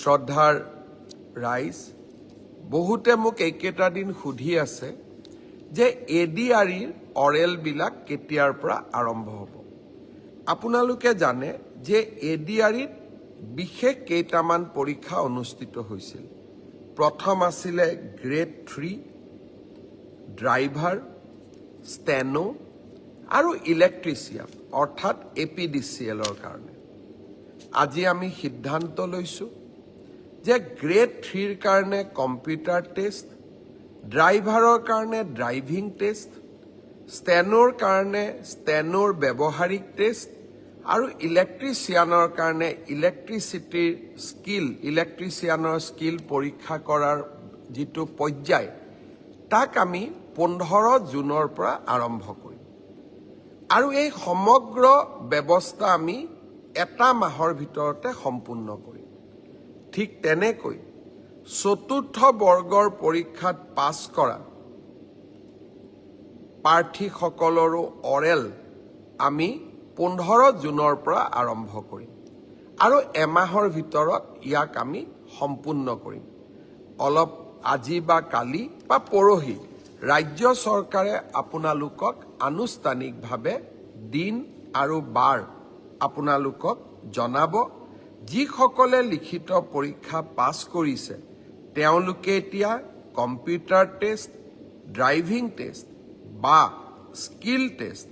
শ্ৰদ্ধাৰ ৰাইজ, বহুতে মোক এইকেইটা দিন সুধি আছে যে এ ডি আৰ ইৰ অৰেলবিলাক কেতিয়াৰ পৰা আৰম্ভ হ'ব। আপোনালোকে জানে যে এ ডি আৰ ইত বিশেষ কেইটামান পৰীক্ষা অনুষ্ঠিত হৈছিল। প্ৰথম আছিলে গ্ৰেড থ্ৰী, ড্ৰাইভাৰ, ষ্টেনো আৰু ইলেক্ট্ৰিচিয়ান, অৰ্থাৎ এ পি ডি চি এলৰ কাৰণে। আজি আমি সিদ্ধান্ত লৈছোঁ যে গ্ৰেড থ্ৰীৰ কাৰণে কম্পিউটাৰ টেষ্ট ড্ৰাইভাৰৰ কাৰণে ড্ৰাইভিং টেষ্ট ষ্টেনোৰ কাৰণে ষ্টেনোৰ ব্যৱহাৰিক টেষ্ট আৰু ইলেক্ট্ৰিচিয়ানৰ কাৰণে ইলেক্ট্ৰিচিটিৰ স্কিল ইলেক্ট্ৰিচিয়ানৰ স্কিল পৰীক্ষা কৰাৰ যিটো পৰ্যায় তাক আমি পোন্ধৰ জুনৰ পৰা আৰম্ভ কৰিম। আৰু এই সমগ্ৰ ব্যৱস্থা আমি এটা মাহৰ ভিতৰতে সম্পূৰ্ণ কৰিম। ঠিক তেনেকৈ চতুৰ্থ বৰ্গৰ পৰীক্ষাত পাছ কৰা প্ৰাৰ্থীসকলৰো অৰেল আমি পোন্ধৰ জুনৰ পৰা আৰম্ভ কৰিম আৰু এমাহৰ ভিতৰত ইয়াক আমি সম্পূৰ্ণ কৰিম। অলপ আজি বা কালি বা পৰহি ৰাজ্য চৰকাৰে আপোনালোকক আনুষ্ঠানিকভাৱে দিন আৰু বাৰ আপোনালোকক জনাব যিসকলে লিখিত পৰীক্ষা পাছ কৰিছে তেওঁলোকে এতিয়া কম্পিউটাৰ টেষ্ট ড্ৰাইভিং টেষ্ট বা স্কিল টেষ্ট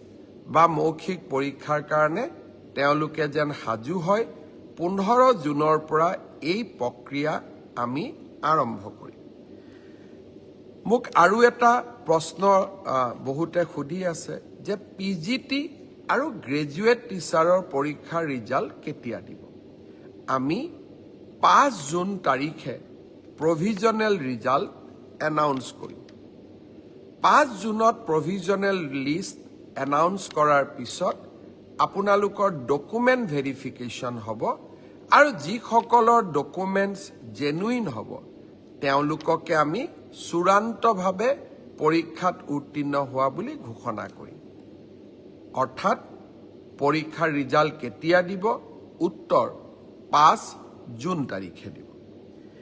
বা মৌখিক পৰীক্ষাৰ কাৰণে তেওঁলোকে যেন সাজু হয় পোন্ধৰ জুনৰ পৰা এই প্ৰক্ৰিয়া আমি আৰম্ভ কৰিম। মোক আৰু এটা প্ৰশ্ন বহুতে সুধি আছে যে পি জি টি আৰু গ্ৰেজুৱেট টিচাৰৰ পৰীক্ষাৰ ৰিজাল্ট কেতিয়া দিব? আমি পাঁচ জুন তাৰিখে প্ৰভিজনেল ৰিজাল্ট এনাউন্স কৰিম পাঁচ জুনত প্ৰভিজনেল লিষ্ট এনাউন্স কৰাৰ পিছত আপোনালোকৰ ডকুমেণ্ট ভেৰিফিকেশ্যন হ'ব আৰু যিসকলৰ ডকুমেণ্টছ জেনুইন হ'ব, তেওঁলোককে আমি চূড়ান্তভাৱে পৰীক্ষাত উত্তীৰ্ণ হোৱা বুলি ঘোষণা কৰিম। অৰ্থাৎ পৰীক্ষাৰ ৰিজাল্ট কেতিয়া দিব, উত্তৰ পাঁচ জুন তারিখে দিব।